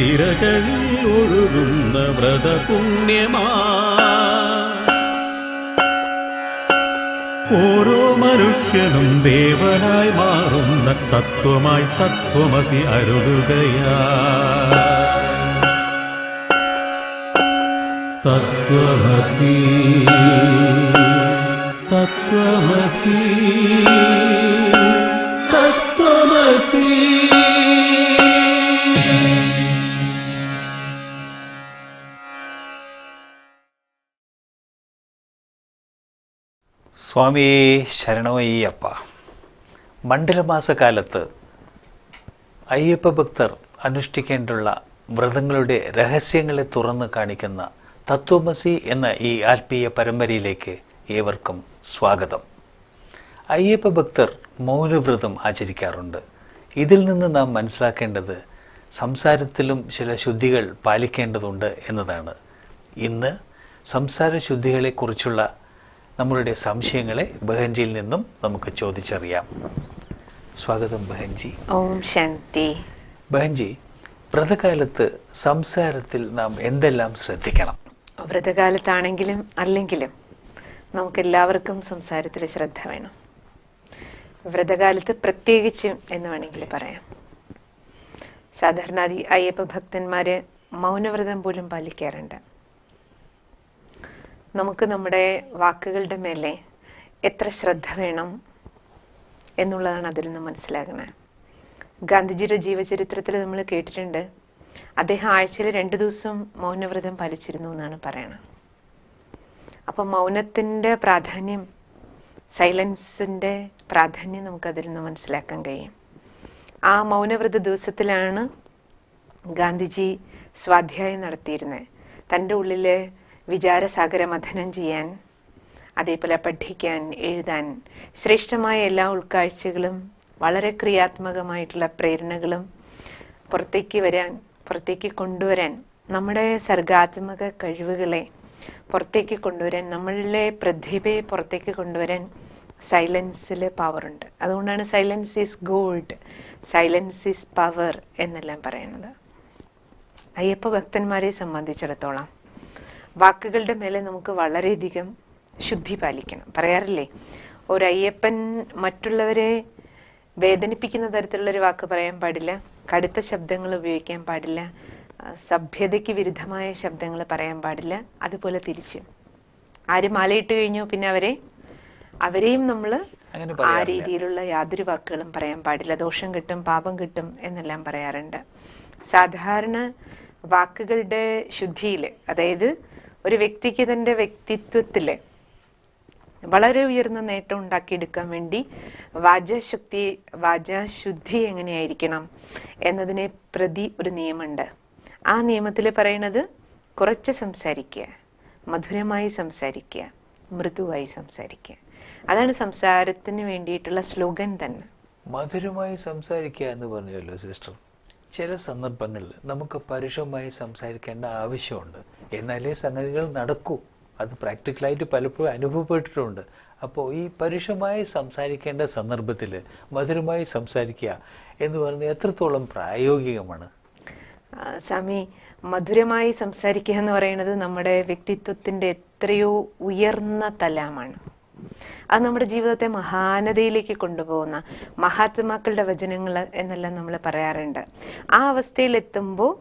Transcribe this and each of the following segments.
സിരകളിൽ ഒഴുകുന്ന വ്രതപുണ്യമാ ഓരോ മനുഷ്യനും ദേവനായി മാറുന്ന തത്വമായി തത്വമസി അരുളുകയാ തത്വമസി തത്വമസി തത്വമസി സ്വാമിയേ ശരണമയ്യപ്പ. മണ്ഡലമാസകാലത്ത് അയ്യപ്പ ഭക്തർ അനുഷ്ഠിക്കേണ്ടുള്ള വ്രതങ്ങളുടെ രഹസ്യങ്ങളെ തുറന്നു കാണിക്കുന്ന തത്വമസി എന്ന ഈ ആത്മീയ പരമ്പരയിലേക്ക് ഏവർക്കും സ്വാഗതം. അയ്യപ്പ ഭക്തർ മൗനവ്രതം ആചരിക്കാറുണ്ട്. ഇതിൽ നിന്ന് നാം മനസ്സിലാക്കേണ്ടത് സംസാരത്തിലും ചില ശുദ്ധികൾ പാലിക്കേണ്ടതുണ്ട് എന്നതാണ്. ഇന്ന് സംസാര ശുദ്ധികളെക്കുറിച്ചുള്ള നമ്മളുടെ സംശയങ്ങളെ ബഹൻജിയിൽ നിന്നും നമുക്ക് ചോദിച്ചറിയാം. സ്വാഗതം ബഹൻജി. ഓം ശാന്തി. ബഹൻജി വ്രതകാലത്ത് സംസാരത്തിൽ നാം എന്തെല്ലാം ശ്രദ്ധിക്കണം? വ്രതകാലത്താണെങ്കിലും അല്ലെങ്കിലും നമുക്ക് എല്ലാവർക്കും സംസാരത്തിൽ ശ്രദ്ധ വേണം. വ്രതകാലത്ത് പ്രത്യേകിച്ചും എന്ന് വേണമെങ്കിൽ പറയാം. സാധാരണ അയ്യപ്പ ഭക്തന്മാര് മൗനവ്രതം പോലും പാലിക്കാറുണ്ട്. നമുക്ക് നമ്മുടെ വാക്കുകളുടെ മേലെ എത്ര ശ്രദ്ധ വേണം എന്നുള്ളതാണ് അതിൽ നിന്ന് മനസ്സിലാകുന്നത്. ഗാന്ധിജിയുടെ ജീവചരിത്രത്തിൽ നമ്മൾ കേട്ടിട്ടുണ്ട് അദ്ദേഹം ആഴ്ചയിൽ രണ്ട് ദിവസം മൗനവ്രതം പാലിച്ചിരുന്നു എന്നാണ് പറയണത്. അപ്പം മൗനത്തിന്റെ പ്രാധാന്യം സൈലൻസിന്റെ പ്രാധാന്യം നമുക്കതിൽ നിന്ന് മനസ്സിലാക്കാൻ കഴിയും. ആ മൗനവ്രത ദിവസത്തിലാണ് ഗാന്ധിജി സ്വാധ്യായം നടത്തിയിരുന്നത്. തന്റെ ഉള്ളിലെ വിചാരസാഗര മഥനം ചെയ്യാൻ അതേപോലെ പഠിക്കാൻ എഴുതാൻ ശ്രേഷ്ഠമായ എല്ലാ ഉൾക്കാഴ്ചകളും വളരെ ക്രിയാത്മകമായിട്ടുള്ള പ്രേരണകളും പുറത്തേക്ക് വരാൻ പുറത്തേക്ക് കൊണ്ടുവരാൻ നമ്മുടെ സർഗാത്മക കഴിവുകളെ പുറത്തേക്ക് കൊണ്ടുവരാൻ നമ്മളിലെ പ്രതിഭയെ പുറത്തേക്ക് കൊണ്ടുവരാൻ സൈലൻസിൽ പവറുണ്ട്. അതുകൊണ്ടാണ് silence is gold silence is power എന്നെല്ലാം പറയുന്നത്. അയ്യപ്പ ഭക്തന്മാരെ സംബന്ധിച്ചിടത്തോളം വാക്കുകളുടെ മേലെ നമുക്ക് വളരെയധികം ശുദ്ധി പാലിക്കണം. പറയാറില്ലേ? ഒരു അയ്യപ്പൻ മറ്റുള്ളവരെ വേദനിപ്പിക്കുന്ന തരത്തിലുള്ള ഒരു വാക്ക് പറയാൻ പാടില്ല. കടുത്ത ശബ്ദങ്ങൾ ഉപയോഗിക്കാൻ പാടില്ല. സഭ്യതയ്ക്ക് വിരുദ്ധമായ ശബ്ദങ്ങൾ പറയാൻ പാടില്ല. അതുപോലെ തിരിച്ച്. ആര് മാലയിട്ട് കഴിഞ്ഞു പിന്നെ അവരെ? അവരെയും നമ്മൾ ആ. രീതിയിലുള്ള യാതൊരു വാക്കുകളും പറയാൻ പാടില്ല. ദോഷം കിട്ടും പാപം കിട്ടും എന്നെല്ലാം പറയാറുണ്ട്. സാധാരണ വാക്കുകളുടെ ശുദ്ധിയിൽ അതായത് ഒരു വ്യക്തിക്ക് തന്റെ വ്യക്തിത്വത്തിൽ വളരെ ഉയർന്ന നേട്ടം ഉണ്ടാക്കിയെടുക്കാൻ വേണ്ടി വാചാശക്തി വാചാശുദ്ധി എങ്ങനെയായിരിക്കണം എന്നതിനെ പ്രതി ഒരു നിയമമുണ്ട്. ആ നിയമത്തിൽ പറയുന്നത് കുറച്ച് സംസാരിക്കുക മധുരമായി സംസാരിക്കുക മൃദുവായി സംസാരിക്കുക. അതാണ് സംസാരത്തിന് വേണ്ടിയിട്ടുള്ള സ്ലോഗൻ തന്നെ. മധുരമായി സംസാരിക്കുക എന്ന് പറഞ്ഞല്ലോ സിസ്റ്റർ. ചില സന്ദർഭങ്ങളിൽ നമുക്ക് പരുഷമായി സംസാരിക്കേണ്ട ആവശ്യമുണ്ട്. എന്നാലേ സംഗതികൾ നടക്കൂ. അത് പ്രാക്ടിക്കലായിട്ട് പലപ്പോഴും അനുഭവപ്പെട്ടിട്ടുണ്ട്. അപ്പോൾ ഈ പരുഷമായി സംസാരിക്കേണ്ട സന്ദർഭത്തിൽ മധുരമായി സംസാരിക്കുക എന്ന് പറയുന്നത് എത്രത്തോളം പ്രായോഗികമാണ്? സ്വാമി മധുരമായി സംസാരിക്കുക എന്ന് പറയുന്നത് നമ്മുടെ വ്യക്തിത്വത്തിന്റെ എത്രയോ ഉയർന്ന തലമാണ്. അത് നമ്മുടെ ജീവിതത്തെ മഹാനതയിലേക്ക് കൊണ്ടുപോകുന്ന മഹാത്മാക്കളുടെ വചനങ്ങൾ എന്നെല്ലാം നമ്മൾ പറയാറുണ്ട്. ആ അവസ്ഥയിൽ എത്തുമ്പോൾ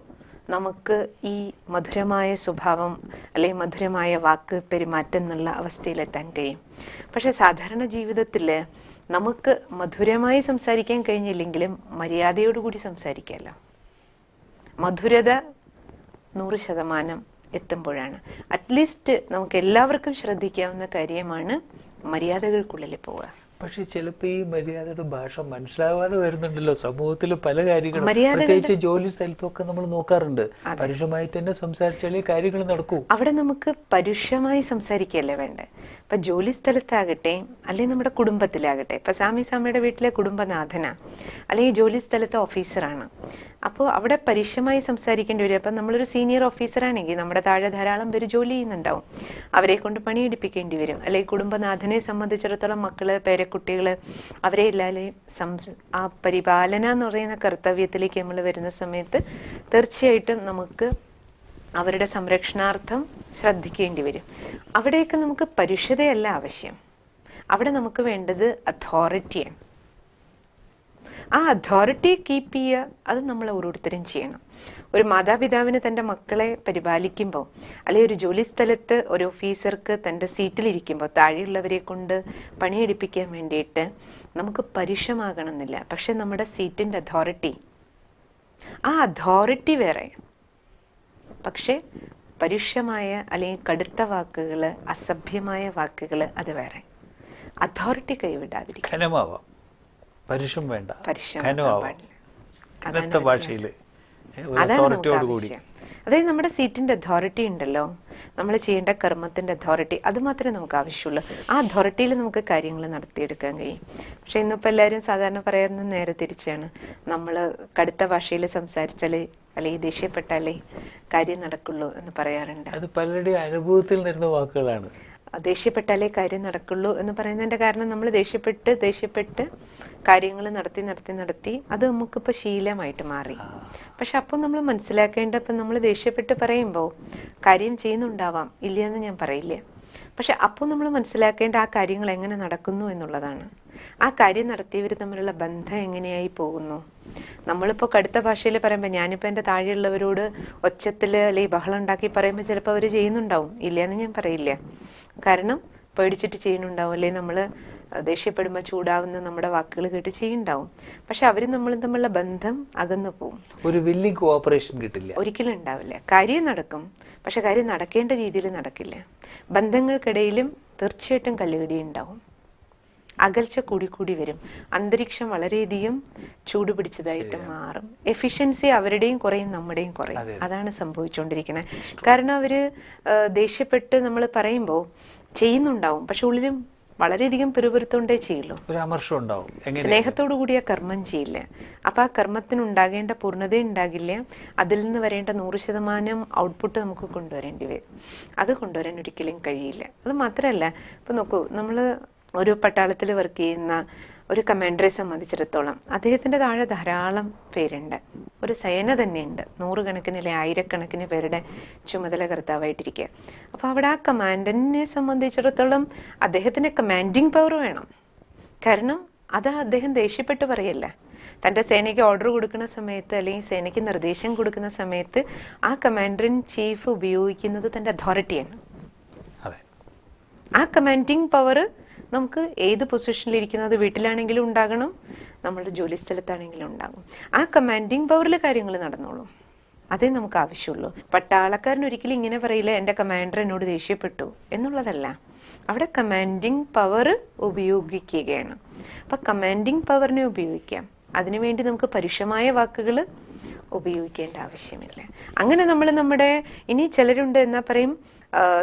നമുക്ക് ഈ മധുരമായ സ്വഭാവം അല്ലെങ്കിൽ മധുരമായ വാക്ക് പെരുമാറ്റം എന്നുള്ള അവസ്ഥയിലെത്താൻ കഴിയും. പക്ഷേ സാധാരണ ജീവിതത്തിൽ നമുക്ക് മധുരമായി സംസാരിക്കാൻ കഴിഞ്ഞില്ലെങ്കിലും മര്യാദയോടുകൂടി സംസാരിക്കാമല്ലോ മധുരത നൂറ് ശതമാനം എത്തുമ്പോഴാണ്. അറ്റ്ലീസ്റ്റ് നമുക്ക് എല്ലാവർക്കും ശ്രദ്ധിക്കാവുന്ന കാര്യമാണ് മര്യാദകൾക്കുള്ളിൽ പോവുക. പക്ഷെ ചിലപ്പോൾ ഈ മര്യാദയുടെ ഭാഷ മനസ്സിലാവാതെ വരുന്നുണ്ടല്ലോ. സമൂഹത്തിൽ പല കാര്യങ്ങളും. പ്രത്യേകിച്ച് ജോലി സ്ഥലത്തൊക്കെ നമ്മൾ നോക്കാറുണ്ട്. പരുഷമായിട്ട് തന്നെ സംസാരിച്ചാലേ കാര്യങ്ങൾ നടക്കൂ. അവിടെ നമുക്ക് പരുഷമായി സംസാരിക്കുകയല്ലേ വേണ്ടേ ഇപ്പം ജോലി സ്ഥലത്താകട്ടെ അല്ലെങ്കിൽ നമ്മുടെ കുടുംബത്തിലാകട്ടെ ഇപ്പം സ്വാമി സ്വാമിയുടെ വീട്ടിലെ കുടുംബനാഥനാ അല്ലെങ്കിൽ ജോലി സ്ഥലത്തെ ഓഫീസറാണ്. അപ്പോൾ അവിടെ പരുഷമായി സംസാരിക്കേണ്ടി വരും. അപ്പം നമ്മളൊരു സീനിയർ ഓഫീസറാണെങ്കിൽ നമ്മുടെ താഴെ ധാരാളം പേര് ജോലി ചെയ്യുന്നുണ്ടാവും. അവരെ കൊണ്ട് പണിയെടുപ്പിക്കേണ്ടി വരും. അല്ലെങ്കിൽ കുടുംബനാഥനെ സംബന്ധിച്ചിടത്തോളം മക്കൾ പേരക്കുട്ടികൾ അവരെ എല്ലാവരെയും സം ആ പരിപാലന എന്ന് പറയുന്ന കർത്തവ്യത്തിലേക്ക് നമ്മൾ വരുന്ന സമയത്ത് തീർച്ചയായിട്ടും നമുക്ക് അവരുടെ സംരക്ഷണാർത്ഥം ശ്രദ്ധിക്കേണ്ടി വരും. അവിടെയൊക്കെ നമുക്ക് പരുഷതയല്ല ആവശ്യം. അവിടെ നമുക്ക് വേണ്ടത് അതോറിറ്റിയാണ് ആ അതോറിറ്റിയെ കീപ്പ് ചെയ്യുക അത് നമ്മൾ ഓരോരുത്തരും ചെയ്യണം. ഒരു മാതാപിതാവിന് തന്റെ മക്കളെ പരിപാലിക്കുമ്പോൾ അല്ലെങ്കിൽ ഒരു ജോലി സ്ഥലത്ത് ഒരു ഓഫീസർക്ക് തന്റെ സീറ്റിലിരിക്കുമ്പോൾ താഴെയുള്ളവരെ കൊണ്ട് പണിയെടുപ്പിക്കാൻ വേണ്ടിയിട്ട് നമുക്ക് പരുഷമാകണമെന്നില്ല പക്ഷെ നമ്മുടെ സീറ്റിന്റെ അതോറിറ്റി ആ അതോറിറ്റി വേറെ. പക്ഷേ പരുഷമായ അല്ലെങ്കിൽ കടുത്ത വാക്കുകൾ അസഭ്യമായ വാക്കുകൾ അത് വേറെ. അതോറിറ്റി കൈവിടാതിരിക്കും പരുഷം വേണ്ട. കനത്ത ഭാഷയിൽ. അതായത് നമ്മുടെ സീറ്റിന്റെ അതോറിറ്റി ഉണ്ടല്ലോ. നമ്മൾ ചെയ്യേണ്ട കർമ്മത്തിന്റെ അതോറിറ്റി അത് മാത്രമേ നമുക്ക് ആവശ്യമുള്ളൂ. ആ അതോറിറ്റിയിൽ നമുക്ക് കാര്യങ്ങൾ നടത്തിയെടുക്കാൻ കഴിയും. പക്ഷെ ഇന്നിപ്പോൾ എല്ലാവരും സാധാരണ പറയാറുന്നത് നേരെ തിരിച്ചാണ്. നമ്മൾ കടുത്ത ഭാഷയിൽ സംസാരിച്ചാലേ അല്ലെങ്കിൽ ദേഷ്യപ്പെട്ടാലേ കാര്യം നടക്കുള്ളൂ എന്ന് പറയാറുണ്ട്. അത് പലരുടെയും അനുഭവത്തിൽ നിന്ന വാക്കുകളാണ്. ദേഷ്യപ്പെട്ടാലേ കാര്യം നടക്കുള്ളൂ എന്ന് പറയുന്നതിന്റെ കാരണം നമ്മൾ ദേഷ്യപ്പെട്ട് ദേഷ്യപ്പെട്ട് കാര്യങ്ങൾ നടത്തി നടത്തി നടത്തി അത് നമുക്കിപ്പോൾ ശീലമായിട്ട് മാറി. പക്ഷെ അപ്പോൾ നമ്മൾ മനസ്സിലാക്കേണ്ട ഇപ്പം നമ്മൾ ദേഷ്യപ്പെട്ട് പറയുമ്പോൾ കാര്യം ചെയ്യുന്നുണ്ടാവാം ഇല്ലയെന്ന് ഞാൻ പറയില്ല. പക്ഷെ അപ്പോൾ നമ്മൾ മനസ്സിലാക്കേണ്ട ആ കാര്യങ്ങൾ എങ്ങനെ നടക്കുന്നു എന്നുള്ളതാണ്. ആ കാര്യം നടത്തിയവർ തമ്മിലുള്ള ബന്ധം എങ്ങനെയായി പോകുന്നു? നമ്മളിപ്പോൾ കടുത്ത ഭാഷയിൽ പറയുമ്പോൾ ഞാനിപ്പോൾ എന്റെ താഴെയുള്ളവരോട് ഒച്ചത്തിൽ അല്ലെങ്കിൽ ബഹളം ഉണ്ടാക്കി പറയുമ്പോൾ ചിലപ്പോൾ അവർ ചെയ്യുന്നുണ്ടാവും. ഇല്ലയെന്ന് ഞാൻ പറയില്ല. കാരണം പേടിച്ചിട്ട് ചെയ്യുന്നുണ്ടാവും. അല്ലെങ്കിൽ നമ്മൾ ദേഷ്യപ്പെടുമ്പോൾ ചൂടാവുന്ന നമ്മുടെ വാക്കുകൾ കേട്ട് ചെയ്യുണ്ടാവും പക്ഷെ അവർ നമ്മൾ തമ്മിലുള്ള ബന്ധം അകന്നു പോവും ഒരു വലിയ കോഓപ്പറേഷൻ കിട്ടില്ല. ഒരിക്കലും ഉണ്ടാവില്ല. കാര്യം നടക്കും. പക്ഷെ കാര്യം നടക്കേണ്ട രീതിയിൽ നടക്കില്ല. ബന്ധങ്ങൾക്കിടയിലും തീർച്ചയായിട്ടും കല്ലുകടി ഉണ്ടാവും. അകൽച്ച കൂടി കൂടി വരും. അന്തരീക്ഷം വളരെയധികം ചൂട് പിടിച്ചതായിട്ട് മാറും. എഫിഷ്യൻസി അവരുടെയും കുറയും നമ്മുടെയും കുറയും. അതാണ് സംഭവിച്ചുകൊണ്ടിരിക്കുന്നത് കാരണം അവർ ആ, ദേഷ്യപ്പെട്ട് നമ്മൾ പറയുമ്പോൾ ചെയ്യുന്നുണ്ടാവും. പക്ഷെ ഉള്ളിലും വളരെയധികം പിറുപിറുത്തോണ്ടേ ചെയ്യുള്ളൂ. ഒരു അമർഷം ഉണ്ടാവും. സ്നേഹത്തോടു കൂടിയ കർമ്മം ചെയ്യില്ല. അപ്പൊ ആ കർമ്മത്തിന് ഉണ്ടാകേണ്ട പൂർണത ഉണ്ടാകില്ല. അതിൽ നിന്ന് വരേണ്ട നൂറ് ശതമാനം ഔട്ട്പുട്ട് നമുക്ക് കൊണ്ടുവരേണ്ടി വരും. അത് കൊണ്ടുവരാൻ ഒരിക്കലും കഴിയില്ല. അത് മാത്രമല്ല ഇപ്പൊ നോക്കൂ നമ്മൾ ഒരു പട്ടാളത്തിൽ വർക്ക് ചെയ്യുന്ന ഒരു കമാൻഡറെ സംബന്ധിച്ചിടത്തോളം അദ്ദേഹത്തിന്റെ താഴെ ധാരാളം പേരുണ്ട്. ഒരു സേന തന്നെയുണ്ട്. നൂറുകണക്കിന് അല്ലെ ആയിരക്കണക്കിന് പേരുടെ ചുമതല കർത്താവായിട്ടിരിക്കുക അപ്പോൾ അവിടെ ആ കമാൻഡനെ സംബന്ധിച്ചിടത്തോളം അദ്ദേഹത്തിന് കമാൻഡിങ് പവർ വേണം. കാരണം അത് അദ്ദേഹം ദേഷ്യപ്പെട്ട് പറയല്ല. തന്റെ സേനയ്ക്ക് ഓർഡർ കൊടുക്കുന്ന സമയത്ത് അല്ലെങ്കിൽ സേനയ്ക്ക് നിർദ്ദേശം കൊടുക്കുന്ന സമയത്ത് ആ കമാൻഡർ ഇൻ ചീഫ് ഉപയോഗിക്കുന്നത് തന്റെ അതോറിറ്റിയാണ് അതെ. ആ കമാൻഡിങ് പവർ നമുക്ക് ഏത് പൊസിഷനിൽ ഇരിക്കുന്നത് വീട്ടിലാണെങ്കിലും ഉണ്ടാകണം നമ്മളുടെ ജോലി സ്ഥലത്താണെങ്കിലും ഉണ്ടാകും. ആ കമാൻഡിങ് പവറിൽ കാര്യങ്ങൾ നടന്നോളും. അതേ നമുക്ക് ആവശ്യമുള്ളൂ. പട്ടാളക്കാരൻ ഒരിക്കലും ഇങ്ങനെ പറയില്ല എന്റെ കമാൻഡർ എന്നോട് ദേഷ്യപ്പെട്ടു എന്നുള്ളതല്ല. അവിടെ കമാൻഡിങ് പവർ ഉപയോഗിക്കുകയാണ്. അപ്പൊ കമാൻഡിങ് പവറിനെ ഉപയോഗിക്കാം. അതിനുവേണ്ടി നമുക്ക് പരുഷമായ വാക്കുകൾ ഉപയോഗിക്കേണ്ട ആവശ്യമില്ല. അങ്ങനെ നമ്മൾ നമ്മുടെ ഇനി ചിലരുണ്ട് എന്നാ പറയും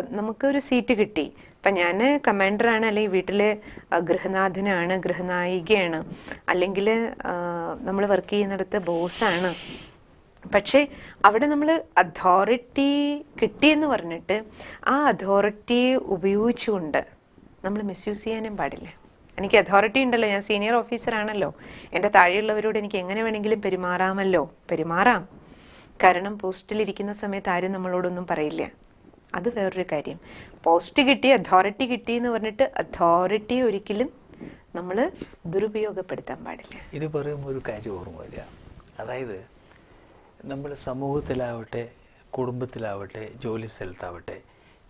നമുക്കൊരു സീറ്റ് കിട്ടി. ഇപ്പം ഞാൻ കമാൻഡറാണ് അല്ലെങ്കിൽ വീട്ടിൽ ഗൃഹനാഥനാണ് ഗൃഹനായികയാണ്. അല്ലെങ്കിൽ നമ്മൾ വർക്ക് ചെയ്യുന്നിടത്ത് ബോസാണ്. പക്ഷേ അവിടെ നമ്മൾ അതോറിറ്റി കിട്ടിയെന്ന് പറഞ്ഞിട്ട് ആ അതോറിറ്റി ഉപയോഗിച്ചുകൊണ്ട് നമ്മൾ മിസ്യൂസ് ചെയ്യാനും പാടില്ല. എനിക്ക് അതോറിറ്റി ഉണ്ടല്ലോ ഞാൻ സീനിയർ ഓഫീസറാണല്ലോ. എന്റെ താഴെയുള്ളവരോട് എനിക്ക് എങ്ങനെ വേണമെങ്കിലും പെരുമാറാമല്ലോ. പെരുമാറാം. കാരണം പോസ്റ്റിലിരിക്കുന്ന സമയത്ത് ആരും നമ്മളോടൊന്നും പറയില്ല. അത് വേറൊരു കാര്യം. പോസ്റ്റ് കിട്ടി അതോറിറ്റി കിട്ടി എന്ന് പറഞ്ഞിട്ട് അതോറിറ്റി ഒരിക്കലും നമ്മൾ ദുരുപയോഗപ്പെടുത്താൻ പാടില്ല. ഇത് പറയുമ്പോൾ ഒരു കാര്യം ഓർമ്മ വരിക. അതായത് നമ്മൾ സമൂഹത്തിലാവട്ടെ കുടുംബത്തിലാവട്ടെ ജോലി സ്ഥലത്താവട്ടെ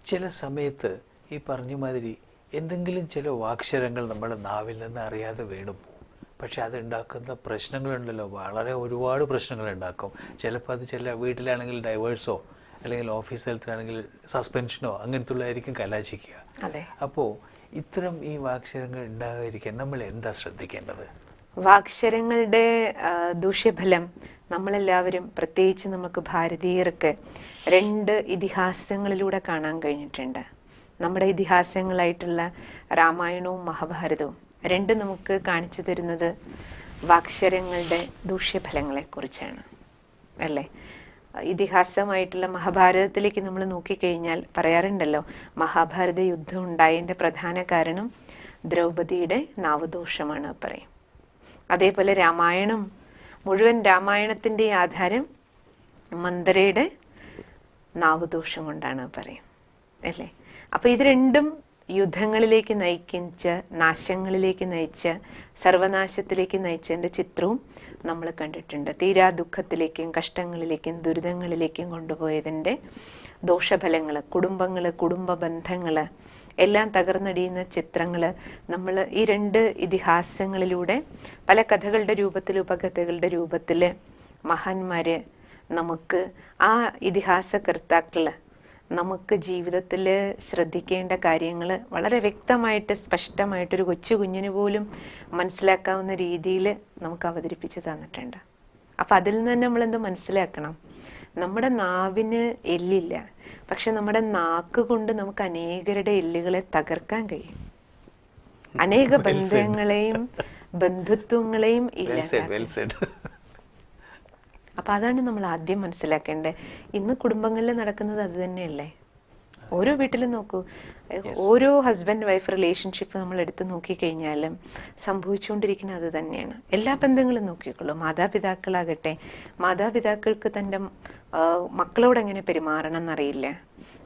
ചില സമയത്ത് ഈ പറഞ്ഞ മാതിരി എന്തെങ്കിലും ചില വാക്ഷരങ്ങൾ നമ്മൾ നാവിൽ നിന്ന് അറിയാതെ വീണു പോകും പക്ഷെ അതുണ്ടാക്കുന്ന പ്രശ്നങ്ങളുണ്ടല്ലോ. വളരെ ഒരുപാട് പ്രശ്നങ്ങൾ ഉണ്ടാക്കും. ചിലപ്പോൾ അത് ചില വീട്ടിലാണെങ്കിൽ ഡൈവേഴ്സോ അല്ലെങ്കിൽ ഓഫീസ് തലത്തിലാണെങ്കിൽ സസ്പെൻഷനോ അങ്ങനത്തുള്ളതായിരിക്കും കലാശിക്കുക. അപ്പോൾ ഇത്തരം ഈ വാക്ഷരങ്ങൾ ഉണ്ടാകാതിരിക്കാൻ നമ്മൾ എന്താ ശ്രദ്ധിക്കേണ്ടത്? വാക്ശരങ്ങളുടെ ദൂഷ്യഫലം നമ്മളെല്ലാവരും പ്രത്യേകിച്ച് നമുക്ക് ഭാരതീയർക്ക് രണ്ട് ഇതിഹാസങ്ങളിലൂടെ കാണാൻ കഴിഞ്ഞിട്ടുണ്ട്. നമ്മുടെ ഇതിഹാസങ്ങളായിട്ടുള്ള രാമായണവും മഹാഭാരതവും. രണ്ട് നമുക്ക് കാണിച്ചു തരുന്നത് വാക്ഷരങ്ങളുടെ ദൂഷ്യഫലങ്ങളെക്കുറിച്ചാണ്. അല്ലേ? ഇതിഹാസമായിട്ടുള്ള മഹാഭാരതത്തിലേക്ക് നമ്മൾ നോക്കിക്കഴിഞ്ഞാൽ പറയാറുണ്ടല്ലോ മഹാഭാരത യുദ്ധം ഉണ്ടായതിന്റെ പ്രധാന കാരണം ദ്രൗപദിയുടെ നാവദോഷമാണ് പറയും. അതേപോലെ രാമായണം മുഴുവൻ രാമായണത്തിന്റെ ആധാരം മന്ദരയുടെ നാവദോഷം കൊണ്ടാണ് പറയും അല്ലേ? അപ്പൊ ഇത് രണ്ടും യുദ്ധങ്ങളിലേക്ക് നയിക്കിച്ച് നാശങ്ങളിലേക്ക് നയിച്ച് സർവനാശത്തിലേക്ക് നയിച്ചതിന്റെ ചിത്രവും നമ്മൾ കണ്ടിട്ടുണ്ട്. തീരാ ദുഃഖത്തിലേക്കും കഷ്ടങ്ങളിലേക്കും ദുരിതങ്ങളിലേക്കും കൊണ്ടുപോയതിന്റെ ദോഷഫലങ്ങൾ കുടുംബങ്ങൾ കുടുംബ ബന്ധങ്ങൾ എല്ലാം തകർന്നടിയുന്ന ചിത്രങ്ങൾ നമ്മൾ ഈ രണ്ട് ഇതിഹാസങ്ങളിലൂടെ പല കഥകളുടെ രൂപത്തിൽ ഉപകഥകളുടെ രൂപത്തിൽ മഹാന്മാർ നമുക്ക് ആ ഇതിഹാസകർത്താക്കൾ നമുക്ക് ജീവിതത്തിൽ ശ്രദ്ധിക്കേണ്ട കാര്യങ്ങൾ വളരെ വ്യക്തമായിട്ട് സ്പഷ്ടമായിട്ടൊരു കൊച്ചു കുഞ്ഞിന് പോലും മനസ്സിലാക്കാവുന്ന രീതിയിൽ നമുക്ക് അവതരിപ്പിച്ച് തന്നിട്ടുണ്ട്. അപ്പം അതിൽ നിന്ന് തന്നെ നമ്മളെന്ത് മനസ്സിലാക്കണം? നമ്മുടെ നാവിന് എല്ലില്ല. പക്ഷെ നമ്മുടെ നാക്ക് കൊണ്ട് നമുക്ക് അനേകരുടെ എല്ലുകളെ തകർക്കാൻ കഴിയും. അനേക ബന്ധങ്ങളെയും ബന്ധുത്വങ്ങളെയും ഇല്ല അപ്പൊ അതാണ് നമ്മൾ ആദ്യം മനസ്സിലാക്കേണ്ടത്. ഇന്ന് കുടുംബങ്ങളിൽ നടക്കുന്നത് അത് തന്നെയല്ലേ? ഓരോ വീട്ടിലും നോക്കൂ. ഓരോ ഹസ്ബൻഡ് വൈഫ് റിലേഷൻഷിപ്പ് നമ്മൾ എടുത്ത് നോക്കിക്കഴിഞ്ഞാലും സംഭവിച്ചുകൊണ്ടിരിക്കുന്നത് അത് തന്നെയാണ്. എല്ലാ ബന്ധങ്ങളും നോക്കിക്കോളൂ. മാതാപിതാക്കളാകട്ടെ. മാതാപിതാക്കൾക്ക് തന്റെ മക്കളോട് എങ്ങനെ പെരുമാറണം എന്നറിയില്ല.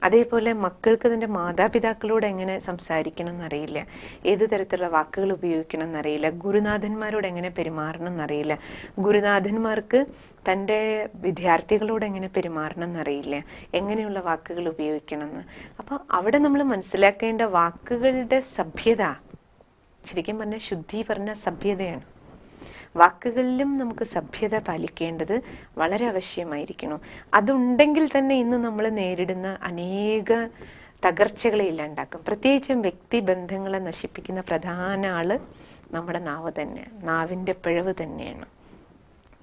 അതേപോലെ മക്കൾക്ക് തന്റെ മാതാപിതാക്കളോട് എങ്ങനെ സംസാരിക്കണം എന്നറിയില്ല. ഏത് തരത്തിലുള്ള വാക്കുകൾ ഉപയോഗിക്കണം എന്നറിയില്ല. ഗുരുനാഥന്മാരോട് എങ്ങനെ പെരുമാറണം എന്നറിയില്ല. ഗുരുനാഥന്മാർക്ക് തന്റെ വിദ്യാർത്ഥികളോട് എങ്ങനെ പെരുമാറണം എന്നറിയില്ല. എങ്ങനെയുള്ള വാക്കുകൾ ഉപയോഗിക്കണം എന്ന്. അപ്പോൾ അവിടെ നമ്മൾ മനസ്സിലാക്കേണ്ട വാക്കുകളുടെ സഭ്യത ശരിക്കും പറഞ്ഞാൽ ശുദ്ധി പറഞ്ഞ സഭ്യതയാണ്. വാക്കുകളിലും നമുക്ക് സഭ്യത പാലിക്കേണ്ടത് വളരെ ആവശ്യമായിരിക്കണം അതുണ്ടെങ്കിൽ തന്നെ ഇന്ന് നമ്മൾ നേരിടുന്ന അനേക തകർച്ചകളെ ഇല്ലാണ്ടാക്കും പ്രത്യേകിച്ചും വ്യക്തിബന്ധങ്ങളെ നശിപ്പിക്കുന്ന പ്രധാന ആൾ നമ്മുടെ നാവ് തന്നെ നാവിന്റെ പിഴവ് തന്നെയാണ്.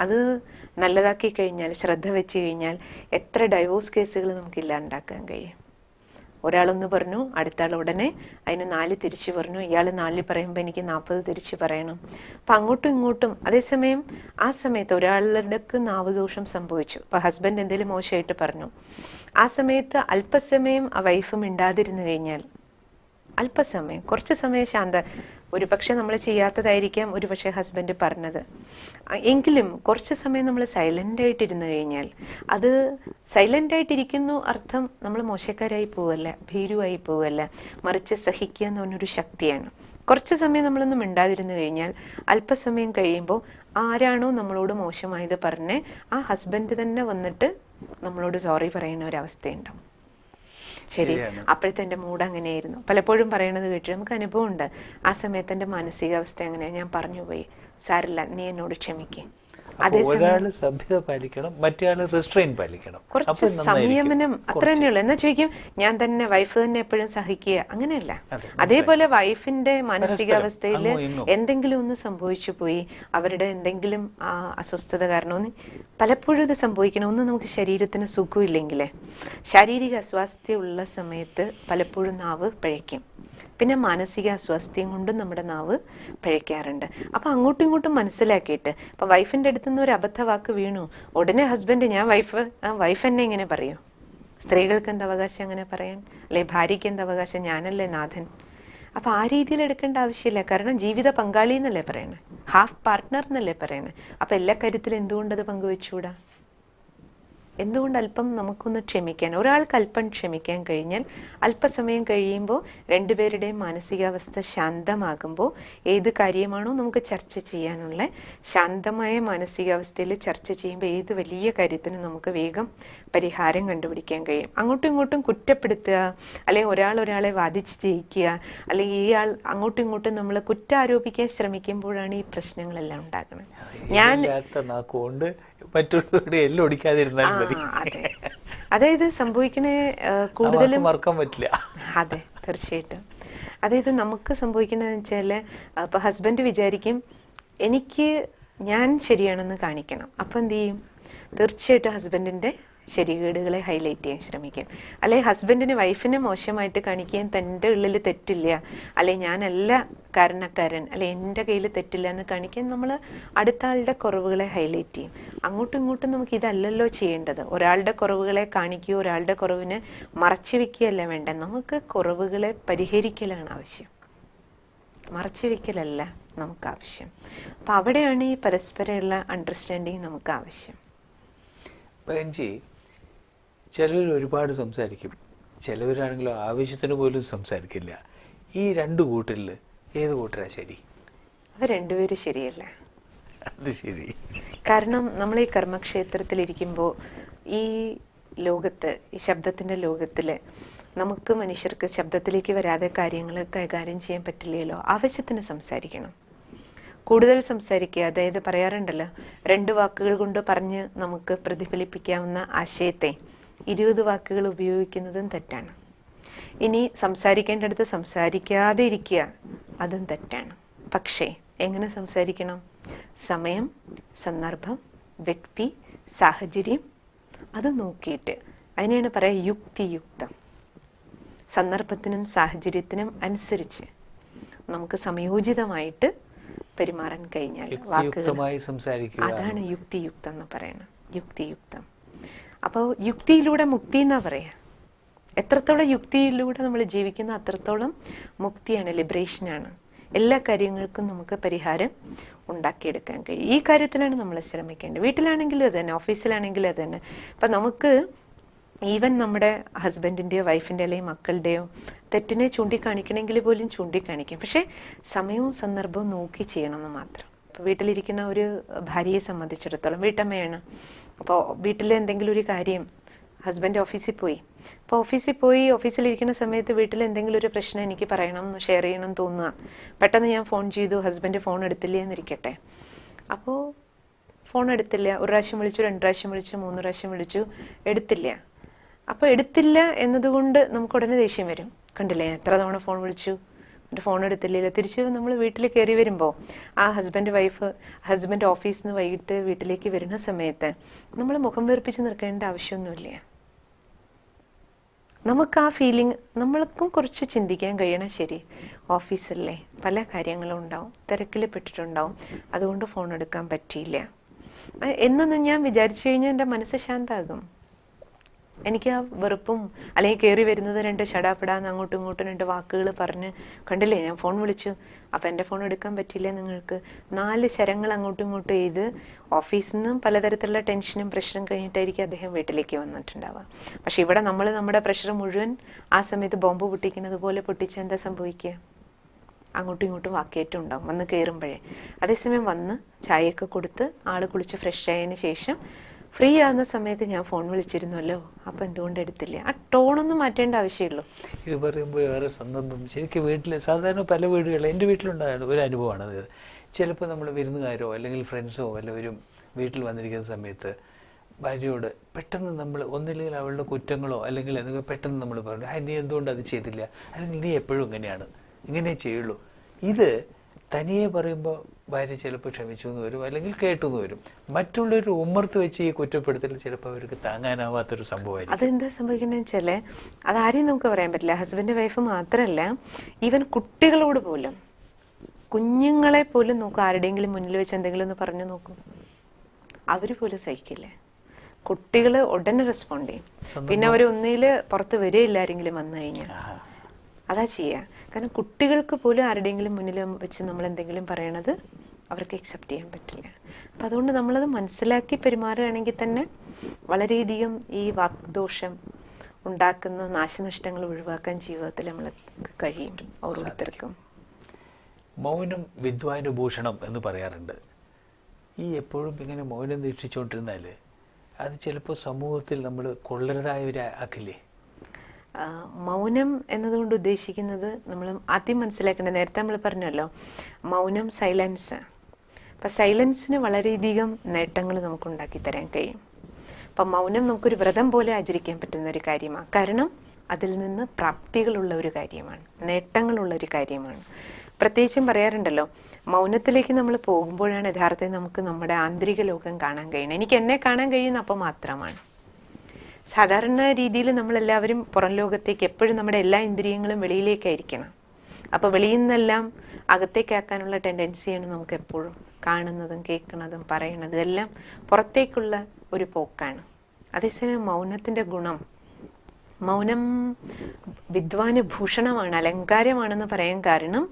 അത് നല്ലതാക്കി കഴിഞ്ഞാൽ ശ്രദ്ധ വെച്ച് കഴിഞ്ഞാൽ എത്ര ഡൈവോഴ്സ് കേസുകൾ നമുക്ക് ഇല്ലാണ്ടാക്കാൻ കഴിയും. ഒരാളൊന്ന് പറഞ്ഞു അടുത്ത ആൾ ഉടനെ അതിന് നാല് തിരിച്ചു പറഞ്ഞു. ഇയാൾ നാലിൽ പറയുമ്പോൾ എനിക്ക് നാൽപ്പത് തിരിച്ചു പറയണം. അപ്പം അങ്ങോട്ടും ഇങ്ങോട്ടും അതേസമയം ആ സമയത്ത് ഒരാളുടെ നാവദോഷം സംഭവിച്ചു. അപ്പം ഹസ്ബൻഡ് എന്തെങ്കിലും മോശമായിട്ട് പറഞ്ഞു. ആ സമയത്ത് അല്പസമയം ആ വൈഫും മിണ്ടാതിരുന്നു കഴിഞ്ഞാൽ അല്പസമയം കുറച്ച് സമയം ശാന്ത ഒരു പക്ഷെ നമ്മൾ ചെയ്യാത്തതായിരിക്കാം ഒരു പക്ഷേ ഹസ്ബൻഡ് പറഞ്ഞത്. എങ്കിലും കുറച്ച് സമയം നമ്മൾ സൈലന്റ് ആയിട്ടിരുന്നു കഴിഞ്ഞാൽ അത് സൈലന്റ് ആയിട്ടിരിക്കുന്നു അർത്ഥം നമ്മൾ മോശക്കാരായി പോവല്ല ഭീരുവായി പോവല്ല മറിച്ച് സഹിക്കുക എന്ന് പറഞ്ഞൊരു ശക്തിയാണ്. കുറച്ച് സമയം നമ്മളൊന്നും മിണ്ടാതിരുന്നു കഴിഞ്ഞാൽ അല്പസമയം കഴിയുമ്പോൾ ആരാണോ നമ്മളോട് മോശമായത് പറഞ്ഞ് ആ ഹസ്ബൻഡ് തന്നെ വന്നിട്ട് നമ്മളോട് സോറി പറയുന്ന ഒരു അവസ്ഥയുണ്ടാവും. ശരി. അപ്പോഴത്തെ എന്റെ മൂഡ് അങ്ങനെയായിരുന്നു. പലപ്പോഴും പറയണത് കേട്ടിട്ട് നമുക്ക് അനുഭവമുണ്ട്. ആ സമയത്ത് എന്റെ മാനസികാവസ്ഥ എങ്ങനെയാ? ഞാൻ പറഞ്ഞു പോയി. സാരില്ല നീ എന്നോട് ക്ഷമിക്കേ. ഒരാൾ സഭ്യത പാലിക്കണം മറ്റേ ആൾ റിസ്ട്രെയിൻ പാലിക്കണം. കുറച്ച് സംയമനം അത്ര തന്നെയുള്ളൂ. എന്നാ ചോദിക്കും ഞാൻ തന്നെ വൈഫ് തന്നെ എപ്പോഴും സഹിക്കുക? അങ്ങനെയല്ല. അതേപോലെ വൈഫിന്റെ മാനസികാവസ്ഥയിൽ എന്തെങ്കിലും ഒന്ന് സംഭവിച്ചു പോയി അവരുടെ എന്തെങ്കിലും അസ്വസ്ഥത കാരണം ഒന്ന് പലപ്പോഴും ഇത് സംഭവിക്കണം. ഒന്ന് നമുക്ക് ശരീരത്തിന് സുഖമില്ലെങ്കിലേ ശാരീരിക അസ്വാസ്ഥ്യമുള്ള സമയത്ത് പലപ്പോഴും നാവ് പിഴയ്ക്കും. പിന്നെ മാനസിക അസ്വാസ്ഥ്യം കൊണ്ടും നമ്മുടെ നാവ് പിഴയ്ക്കാറുണ്ട്. അപ്പോൾ അങ്ങോട്ടും ഇങ്ങോട്ടും മനസ്സിലാക്കിയിട്ട് ഇപ്പം വൈഫിന്റെ അടുത്ത് നിന്ന് ഒരു അബദ്ധ വാക്ക് വീണു. ഉടനെ ഹസ്ബൻഡ് ഞാൻ വൈഫ് ആ വൈഫ് എന്നെ ഇങ്ങനെ പറയൂ? സ്ത്രീകൾക്ക് എന്ത് അവകാശം അങ്ങനെ പറയാൻ? അല്ലെ ഭാര്യയ്ക്ക് എന്ത് അവകാശം? ഞാനല്ലേ നാഥൻ? അപ്പൊ ആ രീതിയിൽ എടുക്കേണ്ട ആവശ്യമില്ല. കാരണം ജീവിത പങ്കാളി എന്നല്ലേ പറയണേ? ഹാഫ് പാർട്ട്ണർ എന്നല്ലേ പറയണേ? അപ്പൊ എല്ലാ കാര്യത്തിലും എന്തുകൊണ്ടത് പങ്കുവെച്ചുകൂടാ? എന്തുകൊണ്ട് അല്പം നമുക്കൊന്ന് ക്ഷമിക്കാൻ ഒരാൾക്ക് അല്പം ക്ഷമിക്കാൻ കഴിഞ്ഞാൽ അല്പസമയം കഴിയുമ്പോൾ രണ്ടുപേരുടെയും മാനസികാവസ്ഥ ശാന്തമാകുമ്പോൾ ഏത് കാര്യമാണോ നമുക്ക് ചർച്ച ചെയ്യാനുള്ള ശാന്തമായ മാനസികാവസ്ഥയിൽ ചർച്ച ചെയ്യുമ്പോൾ ഏത് വലിയ കാര്യത്തിനും നമുക്ക് വേഗം പരിഹാരം കണ്ടുപിടിക്കാൻ കഴിയും. അങ്ങോട്ടും ഇങ്ങോട്ടും കുറ്റപ്പെടുത്തുക അല്ലെങ്കിൽ ഒരാൾ ഒരാളെ വാദിച്ച് ജയിക്കുക അല്ലെങ്കിൽ ഈ ആൾ അങ്ങോട്ടും ഇങ്ങോട്ടും നമ്മൾ കുറ്റാരോപിക്കാൻ ശ്രമിക്കുമ്പോഴാണ് ഈ പ്രശ്നങ്ങളെല്ലാം ഉണ്ടാകുന്നത്. ഞാൻ മറ്റുള്ളവരുടെ എല്ലാം ഒടിക്കാതിരുന്നാൽ മതി. അതെ. അതായത് സംഭവിക്കണേ കൂടുതലും മറക്കാൻ പറ്റില്ല. അതെ തീർച്ചയായിട്ടും. അതായത് നമുക്ക് സംഭവിക്കണമെന്ന് വെച്ചാൽ അപ്പോൾ ഹസ്ബൻഡ് വിചാരിക്കും എനിക്ക് ഞാൻ ശരിയാണെന്ന് കാണിക്കണം. അപ്പം എന്ത് ചെയ്യും? തീർച്ചയായിട്ടും ഹസ്ബൻഡിന്റെ ശരികേടുകളെ ഹൈലൈറ്റ് ചെയ്യാൻ ശ്രമിക്കും. അല്ലെ ഹസ്ബൻഡിന് വൈഫിനെ മോശമായിട്ട് കാണിക്കുകയും തന്റെ ഉള്ളിൽ തെറ്റില്ല. അല്ലെ ഞാനല്ല കാരണക്കാരൻ. അല്ലെ എന്റെ കയ്യിൽ തെറ്റില്ല എന്ന് കാണിക്കാൻ നമ്മൾ അടുത്ത ആളുടെ കുറവുകളെ ഹൈലൈറ്റ് ചെയ്യും. അങ്ങോട്ടും ഇങ്ങോട്ടും നമുക്ക് ഇതല്ലല്ലോ ചെയ്യേണ്ടത്. ഒരാളുടെ കുറവുകളെ കാണിക്കുക ഒരാളുടെ കുറവിന് മറച്ചു വെക്കുകയല്ല വേണ്ട നമുക്ക് കുറവുകളെ പരിഹരിക്കലാണ് ആവശ്യം. മറച്ചു വെക്കലല്ല നമുക്ക് ആവശ്യം. അപ്പം അവിടെയാണ് ഈ പരസ്പരമുള്ള അണ്ടർസ്റ്റാൻഡിങ് നമുക്ക് ആവശ്യം. ചിലവർ ഒരുപാട് സംസാരിക്കും. ചിലവരാണെങ്കിലും ആവശ്യത്തിന് പോലും സംസാരിക്കില്ല. ഈ രണ്ട് കൂട്ടരിൽ ഏത് കൂട്ടരാ ശരി? അവർ രണ്ടുപേരും ശരിയല്ല? അത് ശരി. കാരണം നമ്മൾ ഈ കർമ്മക്ഷേത്രത്തിലിരിക്കുമ്പോൾ ഈ ലോകത്ത് ഈ ശബ്ദത്തിന്റെ ലോകത്തിൽ നമുക്ക് മനുഷ്യർക്ക് ശബ്ദത്തിലേക്ക് വരാതെ കാര്യങ്ങൾ കൈകാര്യം ചെയ്യാൻ പറ്റില്ലല്ലോ. ആവശ്യത്തിന് സംസാരിക്കണം. കൂടുതൽ സംസാരിക്കുക. അതായത് പറയാറുണ്ടല്ലോ രണ്ട് വാക്കുകൾ കൊണ്ട് പറഞ്ഞ് നമുക്ക് പ്രതിഫലിപ്പിക്കാവുന്ന ആശയത്തെ. ഇരുപത് വാക്കുകൾ ഉപയോഗിക്കുന്നതും തെറ്റാണ്. ഇനി സംസാരിക്കേണ്ടടുത്ത് സംസാരിക്കാതെ ഇരിക്കുക അതും തെറ്റാണ്. പക്ഷേ എങ്ങനെ സംസാരിക്കണം? സമയം സന്ദർഭം വ്യക്തി സാഹചര്യം അത് നോക്കിയിട്ട്. അതിനെയാണ് പറയുക യുക്തിയുക്തം. സന്ദർഭത്തിനും സാഹചര്യത്തിനും അനുസരിച്ച് നമുക്ക് സംയോജിതമായിട്ട് പെരുമാറാൻ കഴിഞ്ഞാൽ വാക്കുകൾ അതാണ് യുക്തിയുക്തം എന്ന് പറയുന്നത്. യുക്തിയുക്തം. അപ്പോൾ യുക്തിയിലൂടെ മുക്തി എന്നാ പറയാ? എത്രത്തോളം യുക്തിയിലൂടെ നമ്മൾ ജീവിക്കുന്ന അത്രത്തോളം മുക്തിയാണ് ലിബറേഷനാണ് എല്ലാ കാര്യങ്ങൾക്കും നമുക്ക് പരിഹാരം ഉണ്ടാക്കിയെടുക്കാൻ കഴിയും. ഈ കാര്യത്തിലാണ് നമ്മൾ ശ്രമിക്കേണ്ടത്. വീട്ടിലാണെങ്കിലും അത് തന്നെ ഓഫീസിലാണെങ്കിലും അത് തന്നെ അപ്പം നമുക്ക് ഈവൻ നമ്മുടെ ഹസ്ബൻഡിന്റെയോ വൈഫിന്റെ അല്ലെങ്കിൽ മക്കളുടെയോ തെറ്റിനെ ചൂണ്ടിക്കാണിക്കണമെങ്കിൽ പോലും ചൂണ്ടിക്കാണിക്കും. പക്ഷേ സമയവും സന്ദർഭവും നോക്കി ചെയ്യണമെന്ന് മാത്രം. ഇപ്പോൾ വീട്ടിലിരിക്കുന്ന ഒരു ഭാര്യയെ സംബന്ധിച്ചിടത്തോളം വീട്ടമ്മയാണ് അപ്പോൾ വീട്ടിൽ എന്തെങ്കിലും ഒരു കാര്യം ഹസ്ബൻഡ് ഓഫീസിൽ പോയി. അപ്പോൾ ഓഫീസിൽ പോയി ഓഫീസിലിരിക്കുന്ന സമയത്ത് വീട്ടിൽ എന്തെങ്കിലും ഒരു പ്രശ്നം എനിക്ക് പറയണം ഷെയർ ചെയ്യണം തോന്നുക. പെട്ടെന്ന് ഞാൻ ഫോൺ ചെയ്തു ഹസ്ബൻഡ് ഫോൺ എടുത്തില്ല എന്നിരിക്കട്ടെ. അപ്പോൾ ഫോൺ എടുത്തില്ല. ഒരു പ്രാവശ്യം വിളിച്ചു രണ്ട് പ്രാവശ്യം വിളിച്ചു മൂന്ന് പ്രാവശ്യം വിളിച്ചു എടുത്തില്ല. അപ്പോൾ എടുത്തില്ല എന്നതുകൊണ്ട് നമുക്ക് ഉടനെ ദേഷ്യം വരും. കണ്ടില്ലേ? എത്ര തവണ ഫോൺ വിളിച്ചു? എന്റെ ഫോൺ എടുത്തില്ലല്ലോ തിരിച്ച് നമ്മൾ വീട്ടിൽ കയറി വരുമ്പോൾ ആ ഹസ്ബൻഡ് വൈഫ് ഹസ്ബൻഡ് ഓഫീസിൽ നിന്ന് വൈകിട്ട് വീട്ടിലേക്ക് വരുന്ന സമയത്ത് നമ്മൾ മുഖം വീർപ്പിച്ച് നിൽക്കേണ്ട ആവശ്യമൊന്നുമില്ല. നമുക്ക് ആ ഫീലിംഗ് നമ്മൾക്കും കുറച്ച് ചിന്തിക്കാൻ കഴിയണം ശരി. ഓഫീസല്ലേ പല കാര്യങ്ങളും ഉണ്ടാവും. തിരക്കിൽ പെട്ടിട്ടുണ്ടാവും. അതുകൊണ്ട് ഫോൺ എടുക്കാൻ പറ്റിയില്ല. എന്നൊന്നും ഞാൻ വിചാരിച്ചു കഴിഞ്ഞാൽ എന്റെ മനസ്സ് ശാന്താകും. എനിക്ക് ആ വെറുപ്പും അല്ലെങ്കിൽ കയറി വരുന്നത് രണ്ട് ഷടാപ്പിടാന്ന് അങ്ങോട്ടും ഇങ്ങോട്ടും രണ്ട് വാക്കുകൾ പറഞ്ഞ് കണ്ടില്ലേ? ഞാൻ ഫോൺ വിളിച്ചു. അപ്പം എന്റെ ഫോൺ എടുക്കാൻ പറ്റില്ല നിങ്ങൾക്ക്? നാല് ശരങ്ങൾ അങ്ങോട്ടും ഇങ്ങോട്ടും ചെയ്ത് ഓഫീസിൽ നിന്നും പലതരത്തിലുള്ള ടെൻഷനും പ്രഷറും കഴിഞ്ഞിട്ടായിരിക്കും അദ്ദേഹം വീട്ടിലേക്ക് വന്നിട്ടുണ്ടാവുക. പക്ഷെ ഇവിടെ നമ്മൾ നമ്മുടെ പ്രഷർ മുഴുവൻ ആ സമയത്ത് ബോംബ് പൊട്ടിക്കുന്നത് പോലെ പൊട്ടിച്ച് എന്താ സംഭവിക്കുക? അങ്ങോട്ടും ഇങ്ങോട്ടും വാക്കേറ്റം ഉണ്ടാവും. വന്ന് കയറുമ്പോഴേ അതേസമയം വന്ന് ചായയൊക്കെ കൊടുത്ത് ആൾ കുളിച്ച് ഫ്രഷ് ആയതിന് ശേഷം ഫ്രീ ആകുന്ന സമയത്ത് ഞാൻ ഫോൺ വിളിച്ചിരുന്നല്ലോ. അപ്പം എന്തുകൊണ്ട് എടുത്തില്ല? ആ ടോണൊന്നും മാറ്റേണ്ട ആവശ്യമുള്ളൂ ഇത് പറയുമ്പോൾ വേറെ സന്ദർഭം ശരിക്കും വീട്ടിൽ സാധാരണ പല വീടുകളിൽ എന്റെ വീട്ടിലുണ്ടായ ഒരു അനുഭവമാണ് അതായത് ചിലപ്പോൾ നമ്മൾ വിരുന്നുകാരോ അല്ലെങ്കിൽ ഫ്രണ്ട്സോ വല്ലവരും വീട്ടിൽ വന്നിരിക്കുന്ന സമയത്ത് ഭാര്യയോട് പെട്ടെന്ന് നമ്മൾ ഒന്നില്ലെങ്കിൽ അവളുടെ കുറ്റങ്ങളോ അല്ലെങ്കിൽ എന്തെങ്കിലും പെട്ടെന്ന് നമ്മൾ പറഞ്ഞു ആ നീ എന്തുകൊണ്ട് അത് ചെയ്തില്ല? അല്ലെങ്കിൽ നീ എപ്പോഴും ഇങ്ങനെയാണ്. ഇങ്ങനെ ചെയ്യുള്ളൂ. ഇത് തനിയെ പറയുമ്പോൾ ഭാര്യ ചിലപ്പോൾ ക്ഷമിച്ചു എന്ന് വരും അല്ലെങ്കിൽ കേട്ടു എന്ന് വരും. മറ്റുള്ളവർ ഉമ്മർത്ത് വെച്ച് ഈ കുറ്റപ്പെടുത്തൽ ചിലപ്പോൾ അവർക്ക് താങ്ങാനാവാത്തൊരു സംഭവമായിരിക്കും. അതെന്താ സംഭവിക്കണമെന്ന് വെച്ചാൽ അതാരെയും നമുക്ക് പറയാൻ പറ്റില്ല. ഹസ്ബൻഡ് വൈഫ് മാത്രമല്ല ഈവൻ കുട്ടികളോട് പോലും. കുഞ്ഞുങ്ങളെ പോലും നോക്കും ആരുടെയെങ്കിലും മുന്നിൽ വെച്ച് എന്തെങ്കിലും ഒന്ന് പറഞ്ഞു നോക്കും. അവർ പോലും സഹിക്കില്ലേ? കുട്ടികൾ ഉടനെ റെസ്പോണ്ട് ചെയ്യും. പിന്നെ അവർ ഒന്നിൽ പുറത്ത് വരികയില്ല ആരെങ്കിലും വന്നു കഴിഞ്ഞാൽ. അതാ ചെയ്യുക കാരണം കുട്ടികൾക്ക് പോലും ആരുടെയെങ്കിലും മുന്നിൽ വെച്ച് നമ്മൾ എന്തെങ്കിലും പറയണത് അവർക്ക് അക്സെപ്റ്റ് ചെയ്യാൻ പറ്റില്ല. അപ്പം അതുകൊണ്ട് നമ്മളത് മനസ്സിലാക്കി പെരുമാറുകയാണെങ്കിൽ തന്നെ വളരെയധികം ഈ വാക്ദോഷം ഉണ്ടാക്കുന്ന നാശനഷ്ടങ്ങൾ ഒഴിവാക്കാൻ ജീവിതത്തിൽ നമ്മൾ കഴിയും ഓരോരുത്തർക്കും മൗനം വിദ്വാനുഭൂഷണം എന്ന് പറയാറുണ്ട്. ഈ എപ്പോഴും ഇങ്ങനെ മൗനം ദീക്ഷിച്ചുകൊണ്ടിരുന്നാൽ അത് ചിലപ്പോൾ സമൂഹത്തിൽ നമ്മൾ കൊള്ളരുതായവരെ ആക്കില്ലേ? ആ, മൗനം എന്നതുകൊണ്ട് ഉദ്ദേശിക്കുന്നത് നമ്മൾ ആദ്യം മനസ്സിലാക്കേണ്ടത് നേരത്തെ നമ്മൾ പറഞ്ഞല്ലോ മൗനം സൈലൻസ് അപ്പം സൈലൻസിന് വളരെയധികം നേട്ടങ്ങൾ നമുക്ക് ഉണ്ടാക്കി തരാൻ കഴിയും. അപ്പം മൗനം നമുക്കൊരു വ്രതം പോലെ ആചരിക്കാൻ പറ്റുന്ന ഒരു കാര്യമാണ് കാരണം അതിൽ നിന്ന് പ്രാപ്തികളുള്ള ഒരു കാര്യമാണ് നേട്ടങ്ങളുള്ള ഒരു കാര്യമാണ്. പ്രത്യേകിച്ചും പറയാറുണ്ടല്ലോ മൗനത്തിലേക്ക് നമ്മൾ പോകുമ്പോഴാണ് യഥാർത്ഥത്തിൽ നമുക്ക് നമ്മുടെ ആന്തരിക ലോകം കാണാൻ കഴിയുന്നത്. എനിക്ക് എന്നെ കാണാൻ കഴിയുന്ന അപ്പം മാത്രമാണ്. സാധാരണ രീതിയിൽ നമ്മളെല്ലാവരും പുറം ലോകത്തേക്ക് എപ്പോഴും നമ്മുടെ എല്ലാ ഇന്ദ്രിയങ്ങളും വെളിയിലേക്കായിരിക്കണം. അപ്പോൾ വെളിയിൽ നിന്നെല്ലാം അകത്തേക്കാക്കാനുള്ള ടെൻഡൻസിയാണ് നമുക്ക് എപ്പോഴും കാണുന്നതും കേൾക്കുന്നതും പറയണതും എല്ലാം പുറത്തേക്കുള്ള ഒരു പോക്കാണ്. അതേസമയം മൗനത്തിന്റെ ഗുണം. മൗനം വിദ്വാന് ഭൂഷണമാണ് അലങ്കാരമാണെന്ന് പറയാൻ കാരണം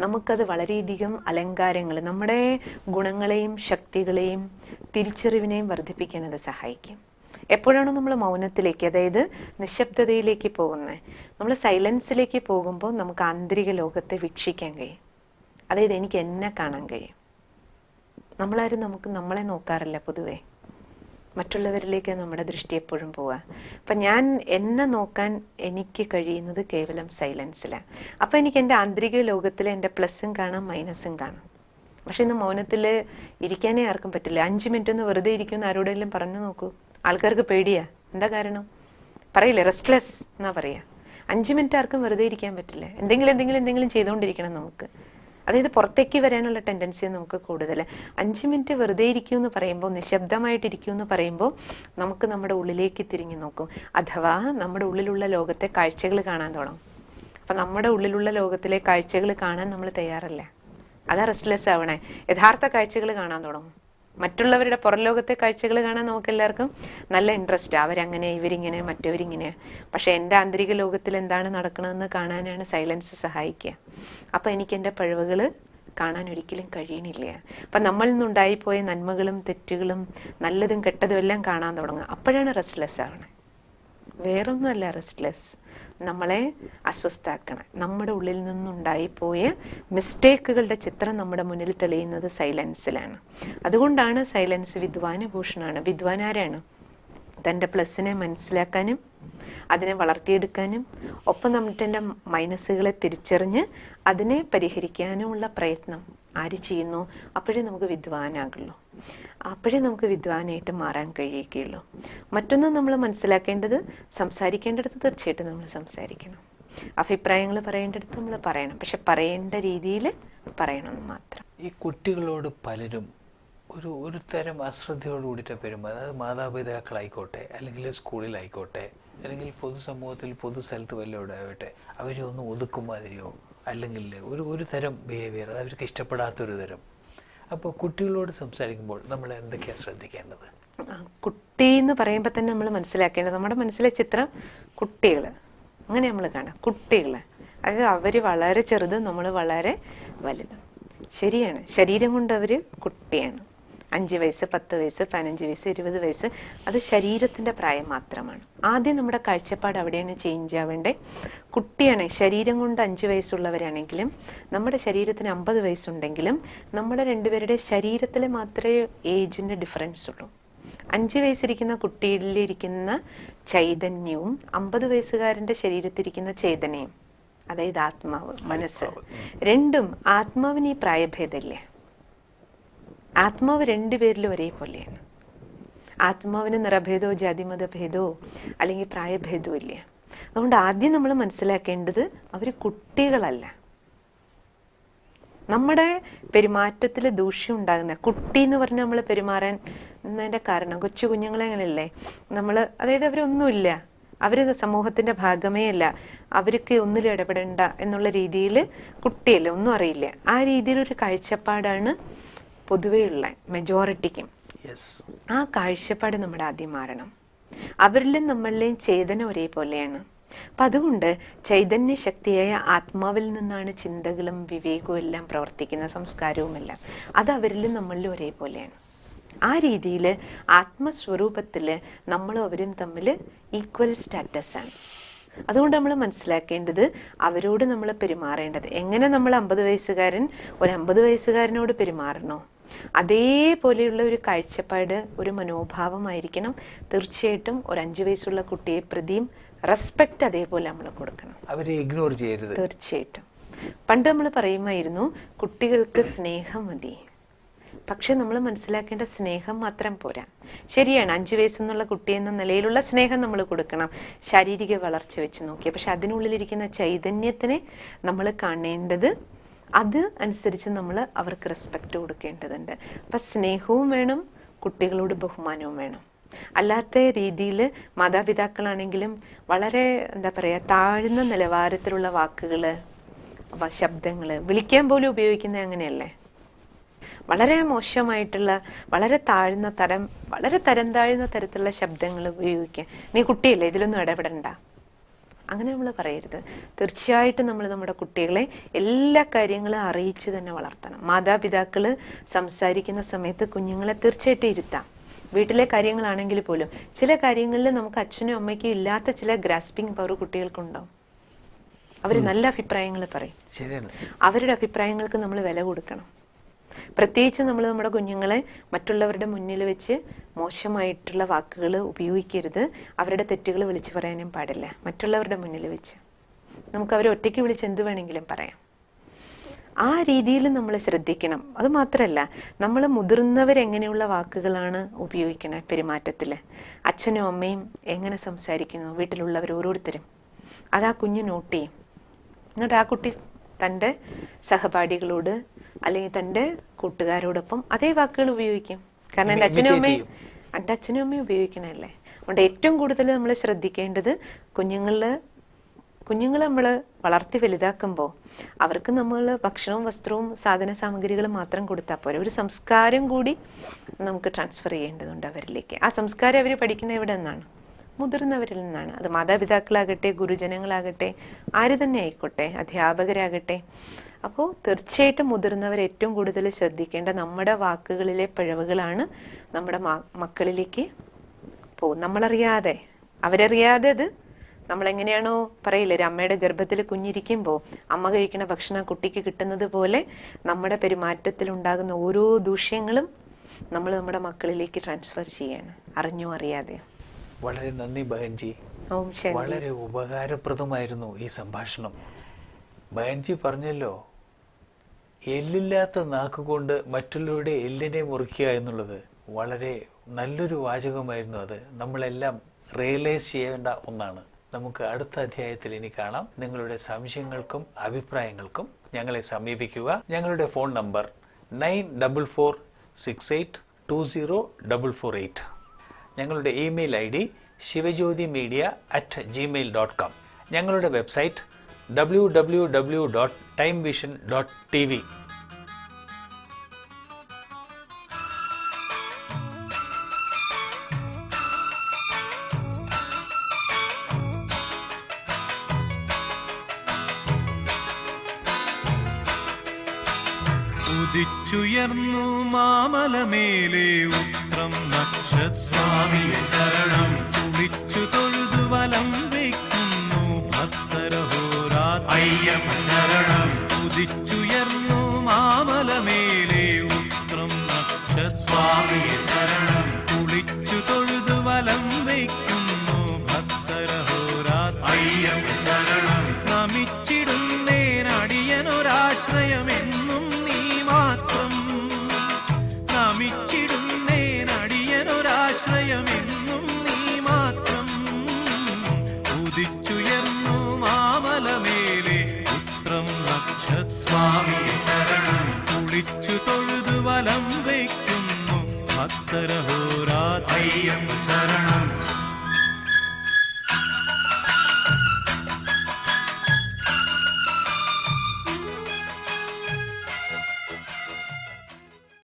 നമുക്കത് വളരെയധികം അലങ്കാരങ്ങൾ നമ്മുടെ ഗുണങ്ങളെയും ശക്തികളെയും തിരിച്ചറിവിനെയും വർദ്ധിപ്പിക്കാൻ അത് സഹായിക്കും. എപ്പോഴാണ് നമ്മൾ മൗനത്തിലേക്ക് അതായത് നിശബ്ദതയിലേക്ക് പോകുന്നത് നമ്മൾ സൈലൻസിലേക്ക് പോകുമ്പോൾ നമുക്ക് ആന്തരിക ലോകത്തെ വീക്ഷിക്കാൻ കഴിയും. അതായത് എനിക്ക് എന്നെ കാണാൻ കഴിയും. നമ്മളാരും നമുക്ക് നമ്മളെ നോക്കാറില്ല പൊതുവേ. മറ്റുള്ളവരിലേക്ക് നമ്മുടെ ദൃഷ്ടി എപ്പോഴും പോവുക. അപ്പം ഞാൻ എന്നെ നോക്കാൻ എനിക്ക് കഴിയുന്നത് കേവലം സൈലൻസിലാണ് അപ്പം എനിക്ക് എന്റെ ആന്തരിക ലോകത്തിൽ എന്റെ പ്ലസ്സും കാണാം മൈനസും കാണാം. പക്ഷെ ഇന്ന് മൗനത്തിൽ ഇരിക്കാനേ ആർക്കും പറ്റില്ല. അഞ്ച് മിനിറ്റ് ഒന്ന് വെറുതെ ഇരിക്കുമെന്ന് ആരോടെങ്കിലും പറഞ്ഞു നോക്കൂ. ആൾക്കാർക്ക് പേടിയാ. എന്താ കാരണം? പറയില്ലേ റെസ്റ്റ്ലെസ് എന്നാ പറയാ. അഞ്ച് മിനിറ്റ് ആർക്കും വെറുതെ ഇരിക്കാൻ പറ്റില്ല. എന്തെങ്കിലും എന്തെങ്കിലും എന്തെങ്കിലും ചെയ്തുകൊണ്ടിരിക്കണം നമുക്ക്. അതായത് പുറത്തേക്ക് വരാനുള്ള ടെൻഡൻസി നമുക്ക് കൂടുതൽ. അഞ്ച് മിനിറ്റ് വെറുതെ ഇരിക്കൂ എന്ന് പറയുമ്പോൾ നിശബ്ദമായിട്ടിരിക്കൂ എന്ന് പറയുമ്പോൾ നമുക്ക് നമ്മുടെ ഉള്ളിലേക്ക് തിരിഞ്ഞു നോക്കും. അഥവാ നമ്മുടെ ഉള്ളിലുള്ള ലോകത്തെ കാഴ്ചകൾ കാണാൻ തുടങ്ങും. അപ്പം നമ്മുടെ ഉള്ളിലുള്ള ലോകത്തിലെ കാഴ്ചകൾ കാണാൻ നമ്മൾ തയ്യാറല്ല. അതാ റെസ്റ്റ്ലെസ് ആവണേ. യഥാർത്ഥ കാഴ്ചകൾ കാണാൻ തുടങ്ങും. മറ്റുള്ളവരുടെ പുറം ലോകത്തെ കാഴ്ചകൾ കാണാൻ നമുക്ക് എല്ലാവർക്കും നല്ല ഇൻട്രസ്റ്റ് അവരങ്ങനെ ഇവരിങ്ങനെ മറ്റവരിങ്ങനെ. പക്ഷെ എന്റെ ആന്തരിക ലോകത്തിൽ എന്താണ് നടക്കണമെന്ന് കാണാനാണ് സൈലൻസ് സഹായിക്കുക. അപ്പം എനിക്ക് എന്റെ പഴവുകൾ കാണാൻ ഒരിക്കലും കഴിയണില്ല. അപ്പം നമ്മളിൽ നിന്നുണ്ടായിപ്പോയ നന്മകളും തെറ്റുകളും നല്ലതും കെട്ടതും എല്ലാം കാണാൻ തുടങ്ങുക. അപ്പോഴാണ് റെസ്റ്റ്ലെസ് ആവണേ. വേറൊന്നുമല്ല റെസ്റ്റ്ലെസ് നമ്മളെ അസ്വസ്ഥാക്കണം നമ്മുടെ ഉള്ളിൽ നിന്നുണ്ടായിപ്പോയ മിസ്റ്റേക്കുകളുടെ ചിത്രം നമ്മുടെ മുന്നിൽ തെളിയുന്നത് സൈലൻസിലാണ് അതുകൊണ്ടാണ് സൈലൻസ് വിദ്വാനുഭൂഷണാണ് വിദ്വാൻ ആരാണ്? തന്റെ പ്ലസ്സിനെ മനസ്സിലാക്കാനും അതിനെ വളർത്തിയെടുക്കാനും ഒപ്പം നമ്മുടെ മൈനസുകളെ തിരിച്ചറിഞ്ഞ് അതിനെ പരിഹരിക്കാനുമുള്ള പ്രയത്നം ആര് ചെയ്യുന്നു? അപ്പോഴേ നമുക്ക് വിദ്വാനാകുള്ളൂ. അപ്പോഴേ നമുക്ക് വിദ്വാനായിട്ട് മാറാൻ കഴിയുകയുള്ളൂ. മറ്റൊന്ന് നമ്മൾ മനസ്സിലാക്കേണ്ടത് സംസാരിക്കേണ്ടടുത്ത് തീർച്ചയായിട്ടും നമ്മൾ സംസാരിക്കണം. അഭിപ്രായങ്ങൾ പറയേണ്ടടുത്ത് നമ്മൾ പറയണം. പക്ഷെ പറയേണ്ട രീതിയിൽ പറയണം മാത്രം. ഈ കുട്ടികളോട് പലരും ഒരു ഒരു തരം അശ്രദ്ധയോട് കൂടിയിട്ട് പെരുമാറും അതായത് മാതാപിതാക്കളായിക്കോട്ടെ അല്ലെങ്കിൽ സ്കൂളിലായിക്കോട്ടെ അല്ലെങ്കിൽ പൊതുസമൂഹത്തിൽ പൊതു സ്ഥലത്ത് വല്ലവിടെ ആവട്ടെ അവരെ ഒന്ന് ഒതുക്കുമാതിരിയോ അല്ലെങ്കിൽ ഒരു ഒരു തരം ബിഹേവിയർ അത് അവർക്ക് ഇഷ്ടപ്പെടാത്തൊരു തരം. അപ്പോൾ കുട്ടികളോട് സംസാരിക്കുമ്പോൾ നമ്മൾ എന്തൊക്കെയാണ് ശ്രദ്ധിക്കേണ്ടത്? കുട്ടി എന്ന് പറയുമ്പോൾ തന്നെ നമ്മൾ മനസ്സിലാക്കേണ്ടത് നമ്മുടെ മനസ്സിലെ ചിത്രം കുട്ടികൾ അങ്ങനെ നമ്മൾ കാണാം കുട്ടികൾ അത് അവർ വളരെ ചെറുത് നമ്മൾ വളരെ വലുത്. ശരിയാണ്. ശരീരം കൊണ്ട് അവർ കുട്ടിയാണ്. അഞ്ച് വയസ്സ് പത്ത് വയസ്സ് പതിനഞ്ച് വയസ്സ് ഇരുപത് വയസ്സ് അത് ശരീരത്തിന്റെ പ്രായം മാത്രമാണ്. ആദ്യം നമ്മുടെ കാഴ്ചപ്പാട് അവിടെയാണ് ചേഞ്ച് ആവേണ്ടത് കുട്ടിയാണ് ശരീരം കൊണ്ട് അഞ്ച് വയസ്സുള്ളവരാണെങ്കിലും നമ്മുടെ ശരീരത്തിന് അമ്പത് വയസ്സുണ്ടെങ്കിലും നമ്മുടെ രണ്ടുപേരുടെ ശരീരത്തിൽ മാത്രമേ ഏജിന്റെ ഡിഫറൻസ് ഉള്ളൂ. അഞ്ച് വയസ്സിരിക്കുന്ന കുട്ടിയിലിരിക്കുന്ന ചൈതന്യവും അമ്പത് വയസ്സുകാരന്റെ ശരീരത്തിരിക്കുന്ന ചേതനയും അതായത് ആത്മാവ് മനസ്സ്. രണ്ടും ആത്മാവിന് ഈ പ്രായഭേദമില്ലേ? ആത്മാവ് രണ്ടുപേരിലും ഒരേപോലെയാണ്. ആത്മാവിന് നിറഭേദോ ജാതിമത ഭേദോ അല്ലെങ്കിൽ പ്രായഭേദോ ഇല്ല? അതുകൊണ്ട് ആദ്യം നമ്മൾ മനസ്സിലാക്കേണ്ടത് അവർ കുട്ടികളല്ല. നമ്മുടെ പെരുമാറ്റത്തിൽ ദൂഷ്യം ഉണ്ടാകുന്ന കുട്ടി എന്ന് പറഞ്ഞ് നമ്മൾ പെരുമാറാൻ എന്നതിന്റെ കാരണം കൊച്ചു കുഞ്ഞുങ്ങളെ അങ്ങനെയല്ലേ? നമ്മൾ അതായത് അവരൊന്നുമില്ല അവർ സമൂഹത്തിന്റെ ഭാഗമേ അല്ല. അവർക്ക് ഒന്നിലും ഇടപെടേണ്ട എന്നുള്ള രീതിയിൽ കുട്ടിയല്ല? ഒന്നും അറിയില്ല. ആ രീതിയിലൊരു കാഴ്ചപ്പാടാണ് പൊതുവെയുള്ള മെജോറിറ്റിക്കും ആ കാഴ്ചപ്പാട് നമ്മുടെ ആദ്യം മാറണം. അവരിലും നമ്മളിലെയും ചേതന ഒരേപോലെയാണ്. അപ്പം അതുകൊണ്ട് ചൈതന്യ ശക്തിയായ ആത്മാവിൽ നിന്നാണ് ചിന്തകളും വിവേകവും എല്ലാം പ്രവർത്തിക്കുന്ന സംസ്കാരവുമെല്ലാം. അത് അവരിലും നമ്മളിലും ഒരേപോലെയാണ്. ആ രീതിയിൽ ആത്മസ്വരൂപത്തിൽ നമ്മളും അവരും തമ്മിൽ ഈക്വൽ സ്റ്റാറ്റസ് ആണ്. അതുകൊണ്ട് നമ്മൾ മനസ്സിലാക്കേണ്ടത് അവരോട് നമ്മൾ പെരുമാറേണ്ടത്. എങ്ങനെ നമ്മൾ അമ്പത് വയസ്സുകാരൻ ഒരു അമ്പത് വയസ്സുകാരനോട് പെരുമാറണോ? അതേപോലെയുള്ള ഒരു കാഴ്ചപ്പാട് ഒരു മനോഭാവമായിരിക്കണം. തീർച്ചയായിട്ടും ഒരു അഞ്ചു വയസ്സുള്ള കുട്ടിയെ പ്രതിയും റെസ്പെക്റ്റ് അതേപോലെ നമ്മൾ കൊടുക്കണം. അവരെ ഇഗ്നോർ ചെയ്യരുത്. തീർച്ചയായിട്ടും. പണ്ട് നമ്മൾ പറയുമായിരുന്നു കുട്ടികൾക്ക് സ്നേഹം മതി. പക്ഷെ നമ്മൾ മനസ്സിലാക്കേണ്ട സ്നേഹം മാത്രം പോരാ. ശരിയാണ് അഞ്ചു വയസ്സെന്നുള്ള കുട്ടി എന്ന നിലയിലുള്ള സ്നേഹം നമ്മൾ കൊടുക്കണം. ശാരീരിക വളർച്ച വെച്ച് നോക്കി പക്ഷെ അതിനുള്ളിലിരിക്കുന്ന ചൈതന്യത്തിനെ നമ്മൾ കാണേണ്ടത് അത് അനുസരിച്ച് നമ്മൾ അവർക്ക് റെസ്പെക്റ്റ് കൊടുക്കേണ്ടതുണ്ട്. അപ്പം സ്നേഹവും വേണം കുട്ടികളോട് ബഹുമാനവും വേണം. അല്ലാത്ത രീതിയിൽ മാതാപിതാക്കളാണെങ്കിലും വളരെ എന്താ പറയുക താഴ്ന്ന നിലവാരത്തിലുള്ള വാക്കുകൾ ശബ്ദങ്ങൾ വിളിക്കാൻ പോലും ഉപയോഗിക്കുന്നത് അങ്ങനെയല്ലേ? വളരെ മോശമായിട്ടുള്ള വളരെ താഴ്ന്ന തരം വളരെ തരം താഴ്ന്ന തരത്തിലുള്ള ശബ്ദങ്ങൾ ഉപയോഗിക്കുക. നീ കുട്ടിയല്ലേ ഇതിലൊന്നും ഇടപെടണ്ട. അങ്ങനെ നമ്മൾ പറയരുത്. തീർച്ചയായിട്ടും നമ്മൾ നമ്മുടെ കുട്ടികളെ എല്ലാ കാര്യങ്ങളും അറിയിച്ച് തന്നെ വളർത്തണം. മാതാപിതാക്കൾ സംസാരിക്കുന്ന സമയത്ത് കുഞ്ഞുങ്ങളെ തീർച്ചയായിട്ടും ഇരുത്താം. വീട്ടിലെ കാര്യങ്ങളാണെങ്കിൽ പോലും ചില കാര്യങ്ങളിൽ നമുക്ക് അച്ഛനും അമ്മയ്ക്കും ഇല്ലാത്ത ചില ഗ്രാസ്പിംഗ് പവർ കുട്ടികൾക്കുണ്ടാവും അവർ നല്ല അഭിപ്രായങ്ങൾ പറയും. ശരിയാണ്. അവരുടെ അഭിപ്രായങ്ങൾക്ക് നമ്മൾ വില കൊടുക്കണം. പ്രത്യേകിച്ച് നമ്മൾ നമ്മുടെ കുഞ്ഞുങ്ങളെ മറ്റുള്ളവരുടെ മുന്നിൽ വെച്ച് മോശമായിട്ടുള്ള വാക്കുകൾ ഉപയോഗിക്കരുത്. അവരുടെ തെറ്റുകൾ വിളിച്ചു പറയാനും പാടില്ല. മറ്റുള്ളവരുടെ മുന്നിൽ വെച്ച്. നമുക്ക് അവരെ ഒറ്റയ്ക്ക് വിളിച്ച് എന്ത് വേണമെങ്കിലും പറയാം. ആ രീതിയിൽ നമ്മൾ ശ്രദ്ധിക്കണം. അത് മാത്രമല്ല നമ്മൾ മുതിർന്നവരെങ്ങനെയുള്ള വാക്കുകളാണ് ഉപയോഗിക്കുന്നത് പെരുമാറ്റത്തിൽ അച്ഛനും അമ്മയും എങ്ങനെ സംസാരിക്കുന്നു? വീട്ടിലുള്ളവർ ഓരോരുത്തരും. അത് ആ കുഞ്ഞ് നോട്ട് ചെയ്യും. എന്നിട്ട് ആ കുട്ടി തന്റെ സഹപാഠികളോട് അല്ലെങ്കിൽ തന്റെ കൂട്ടുകാരോടൊപ്പം അതേ വാക്കുകൾ ഉപയോഗിക്കും. കാരണം എന്റെ അച്ഛനും അമ്മയും എന്റെ അച്ഛനും അമ്മയും ഉപയോഗിക്കണല്ലേ അതുകൊണ്ട് ഏറ്റവും കൂടുതൽ നമ്മൾ ശ്രദ്ധിക്കേണ്ടത് കുഞ്ഞുങ്ങളിൽ കുഞ്ഞുങ്ങൾ നമ്മൾ വളർത്തി വലുതാക്കുമ്പോൾ അവർക്ക് നമ്മൾ ഭക്ഷണവും വസ്ത്രവും സാധന സാമഗ്രികളും മാത്രം കൊടുത്താൽ പോരെ. ഒരു സംസ്കാരം കൂടി നമുക്ക് ട്രാൻസ്ഫർ ചെയ്യേണ്ടതുണ്ട് അവരിലേക്ക്. ആ സംസ്കാരം അവർ പഠിക്കുന്ന എവിടെ നിന്നാണ്? മുതിർന്നവരിൽ നിന്നാണ്. അത് മാതാപിതാക്കളാകട്ടെ ഗുരുജനങ്ങളാകട്ടെ ആര് തന്നെ ആയിക്കോട്ടെ അധ്യാപകരാകട്ടെ അപ്പോൾ തീർച്ചയായിട്ടും മുതിർന്നവർ ഏറ്റവും കൂടുതൽ ശ്രദ്ധിക്കേണ്ട നമ്മുടെ വാക്കുകളിലെ പിഴവുകളാണ് നമ്മുടെ മക്കളിലേക്ക് പോകും നമ്മളറിയാതെ അവരറിയാതെ അത് നമ്മളെങ്ങനെയാണോ പറയില്ലേ ഒരു അമ്മയുടെ ഗർഭത്തിൽ കുഞ്ഞിരിക്കുമ്പോൾ അമ്മ കഴിക്കുന്ന ഭക്ഷണം കുട്ടിക്ക് കിട്ടുന്നത് പോലെ നമ്മുടെ പെരുമാറ്റത്തിൽ ഉണ്ടാകുന്ന ഓരോ ദൂഷ്യങ്ങളും നമ്മൾ നമ്മുടെ മക്കളിലേക്ക് ട്രാൻസ്ഫർ ചെയ്യാണ്. അറിഞ്ഞോ അറിയാതെ വളരെ നന്ദി ബഹൻജി വളരെ ഉപകാരപ്രദമായിരുന്നു ഈ സംഭാഷണം. ബഹൻജി പറഞ്ഞല്ലോ എല്ലില്ലാത്ത നാക്കുകൊണ്ട് മറ്റുള്ളവരുടെ എല്ലിനെ മുറിക്കുക എന്നുള്ളത് വളരെ നല്ലൊരു വാചകമായിരുന്നു അത്. നമ്മളെല്ലാം റിയലൈസ് ചെയ്യേണ്ട ഒന്നാണ്. നമുക്ക് അടുത്ത അധ്യായത്തിൽ ഇനി കാണാം. നിങ്ങളുടെ സംശയങ്ങൾക്കും അഭിപ്രായങ്ങൾക്കും ഞങ്ങളെ സമീപിക്കുക. ഞങ്ങളുടെ phone number nine double four six eight two zero double four eight. ഞങ്ങളുടെ email I D Shivajyothi media at Gmail dot com ഞങ്ങളുടെ website W W W dot time vision dot T V ഉദിച്ചുയർന്നു മാമലമേലെ ഉത്രം നക്ഷസ്വാമിയെ ശരണം. തൊഴുതു വലം വയ്ക്കുന്നു ഭക്തരഹോരാ അയ്യപ്പ ശരണം